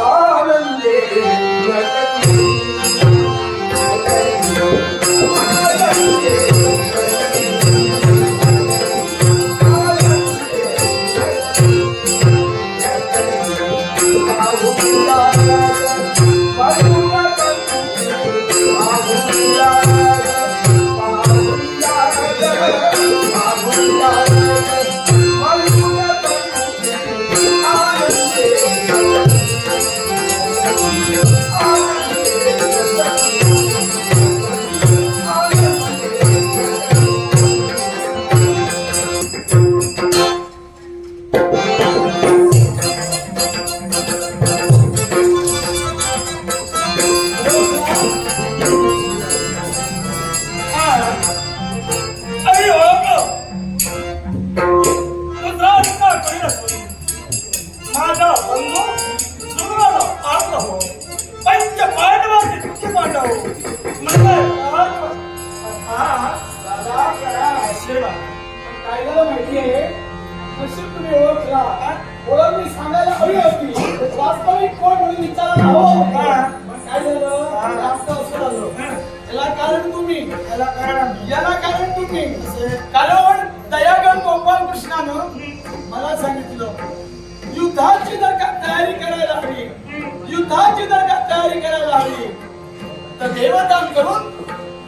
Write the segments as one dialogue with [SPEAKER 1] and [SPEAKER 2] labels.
[SPEAKER 1] 아. कारण दयागण गोपाल कृष्णानं मला सांगितलं युद्धाची जर का तयारी करायला हवी युद्धाची जर का तयारी करायला हवी तर देवदान करून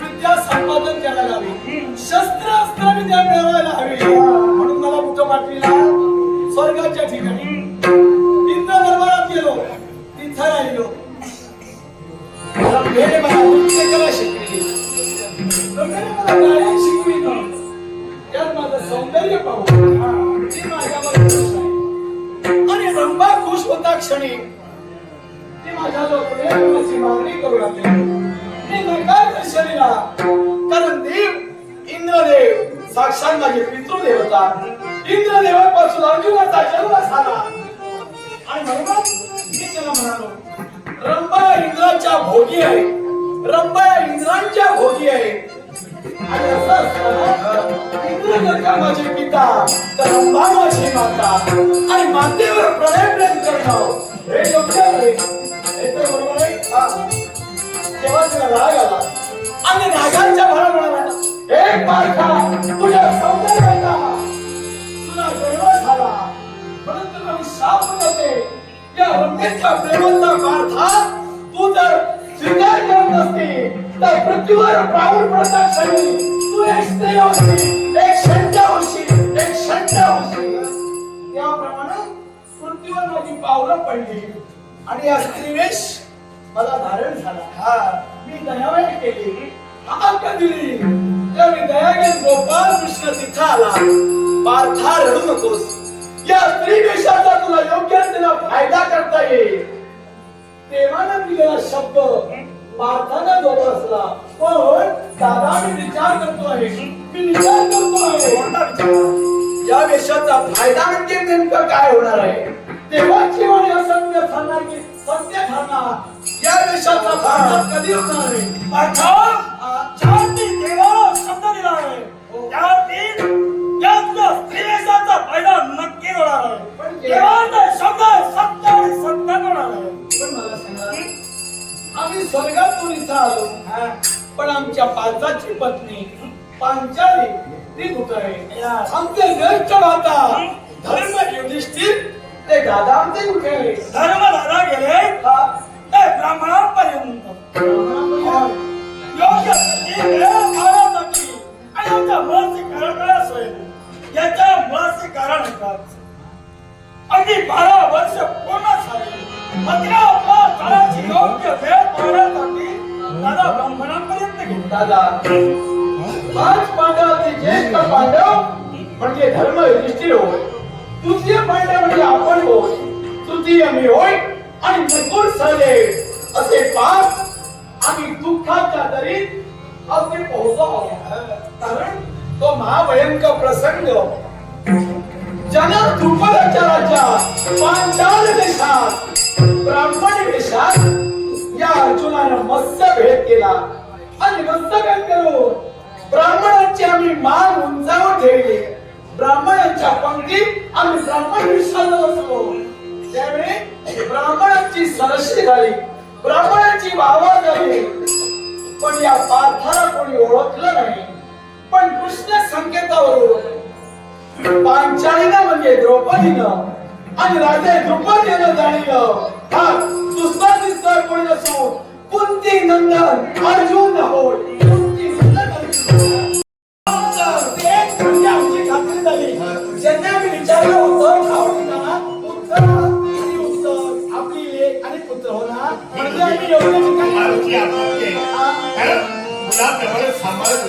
[SPEAKER 1] विद्या संपादन करायला हवी शस्त्र अस्त्र विद्या मिळवायला हवी. म्हणून मला कुठं पाठविला? स्वर्गाच्या ठिकाणी. मला मला नृत्य कला शिकली लोकांनी मला शिकविलं त्यात माझं सौंदर्य पाहून ती माझ्यावर खुश आहे. आणि खुश होता क्षणी। ती माझ्याजवळ मागणी करू लागली मी नकार दर्शनीला कारण देव इंद्रदेव साक्षात माझे पितृदेव इंद्रदेवापासून अर्जुनाचा जन्म झाला। आणि म्हणूनच मी त्याला म्हणालो इंद्राच्या भोगी आहे. रंभा इंद्रांच्या भोगी आहे. आणि असं असताना इंद्र जर माझे पिता तर रंभा माझी माता. आणि मातेवर प्रणय प्रेम करणं हे योग्य आहे. बरोबर आहे. तेव्हा तिला राग आला. आणि रागांच्या भरा म्हणाला एक पारखा तुझ्या सौंदर्याचा तुला गर्व झाला. म्हणून तुला मी शाप देते या रंगेच्या प्रेमाचा पार्था तू जर स्वीकार करत असती तर पृथ्वीवर पाऊल पडता क्षणी तू एक स्त्री होशी एक शंट होशी एक शंट होशी त्याप्रमाणे पृथ्वीवर माझी पावलं पडली. आणि या स्त्रीवेश मला धारण झाला. हा मी दयावय केली. हाक दिली? तर मी दयागेन गोपाल कृष्ण तिथं आला. पार्था रडू नकोस. या स्त्रीवेशाचा तुला योग्य रीतीनं फायदा करता येईल. देवानं दिलेला शब्द पार्थानं जोपासला पण दादा मी विचार करतो आहे. मी विचार करतो आहे.
[SPEAKER 2] कोणता विचार?
[SPEAKER 1] या वेशाचा फायदा म्हणजे नेमकं काय होणार आहे? तेव्हा देवाची वाणी सत्य ठरणार की सत्य ठरणार. या वेशाचा फायदा कधी होणार आहे?
[SPEAKER 2] अर्थात छाती देवाला शब्द दिला आहे. त्यातील यातल्या स्त्रीवेशाचा फायदा नक्की होणार आहे.
[SPEAKER 1] स्वर्गातून इथं आलो पण आमच्या पाचाची पत्नी पांचाली ती कुठं आहे? आमचे ज्येष्ठ माता धर्म युधिष्ठिर ते दादा आमचे कुठे आहे?
[SPEAKER 2] धर्मदादा गेले?
[SPEAKER 1] हा?
[SPEAKER 2] ते ब्राह्मणांपर्यंत. योग्य आणि आमच्या मुळाचे कारण काय असेल? याच्या मुळाचे कारण एकाच अगदी बारा वर्ष पूर्ण झाली. मात्र आपल्या काळाची योग्य वेळ पाहण्यासाठी दादा ब्राह्मणांपर्यंत गेले.
[SPEAKER 1] दादा पाच पांडवांचे ज्येष्ठ पांडव म्हणजे धर्म युधिष्ठिर होय. तृतीय पांडव म्हणजे आपण होय. तृतीय मी होय आणि नकुल सहदेव असे पाच आम्ही दुःखाच्या दरीत अगदी पोहोचलो कारण तो महाभयंकर प्रसंग जन द्रुपदाच्या राज्यात पांचाल देशात ब्राह्मण देशात या अर्जुनानं मस्त भेट केला. आणि मस्त काय करू ब्राह्मणांची आम्ही मान उंचावर ठेवली. ब्राह्मणांच्या पंक्तीत आम्ही ब्राह्मण विश्वास असतो त्यावेळी ब्राह्मणांची सरशी झाली. ब्राह्मणांची वाहवा झाली. पण या पार्थाला कोणी ओळखलं नाही. पण कृष्ण संकेतावर ओळखलं पांचालीनं म्हणजे द्रौपदीनं आणि राजा द्रौपदीनं जाणीलं. हा दुसरा दिसणार कोणी कुंती नंदन अर्जुन होय. कुंती नंदन म्हणजे आमची खात्री झाली. ज्यांना मी विचारलं होतं आवडीला उत्तर किती उत्तर? आपली लेख आणि पुत्र हो म्हणजे आम्ही
[SPEAKER 3] सांभाळत.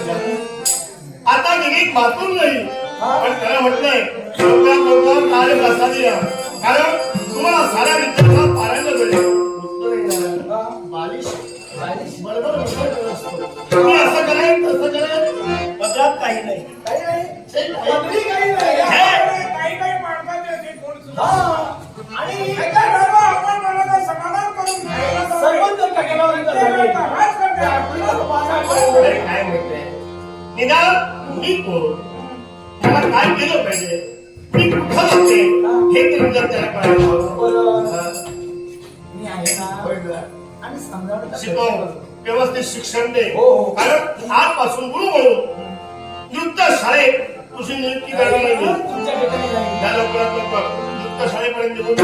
[SPEAKER 3] आता निघित मातून नाही पण त्याला म्हटलंय लवकर लवकर कार्य प्रसादी या. कारण तुम्हाला साऱ्या विद्यार्थ्यांना पारायण मिळेल. बालिश बालिश बरोबर. तुम्ही असं करेल तसं करेल
[SPEAKER 2] पदरात काही नाही.
[SPEAKER 1] काही काही
[SPEAKER 2] काही काही माणसाचे असे सुद्धा. आणि आपण समाधान करून.
[SPEAKER 1] सर्वच
[SPEAKER 3] काय म्हणते निदान मी कोण? मला काय केलं पाहिजे मी कुठं लागते हे तरी जर त्याला कळायला हवं. शिकव. व्यवस्थित शिक्षण दे
[SPEAKER 1] हो, हो.
[SPEAKER 3] कारण आजपासून गुरु म्हणून युद्ध शाळेत तुझी नियुक्ती
[SPEAKER 1] ठिकाणी नाही.
[SPEAKER 3] त्या लवकर युद्ध शाळेपर्यंत निघून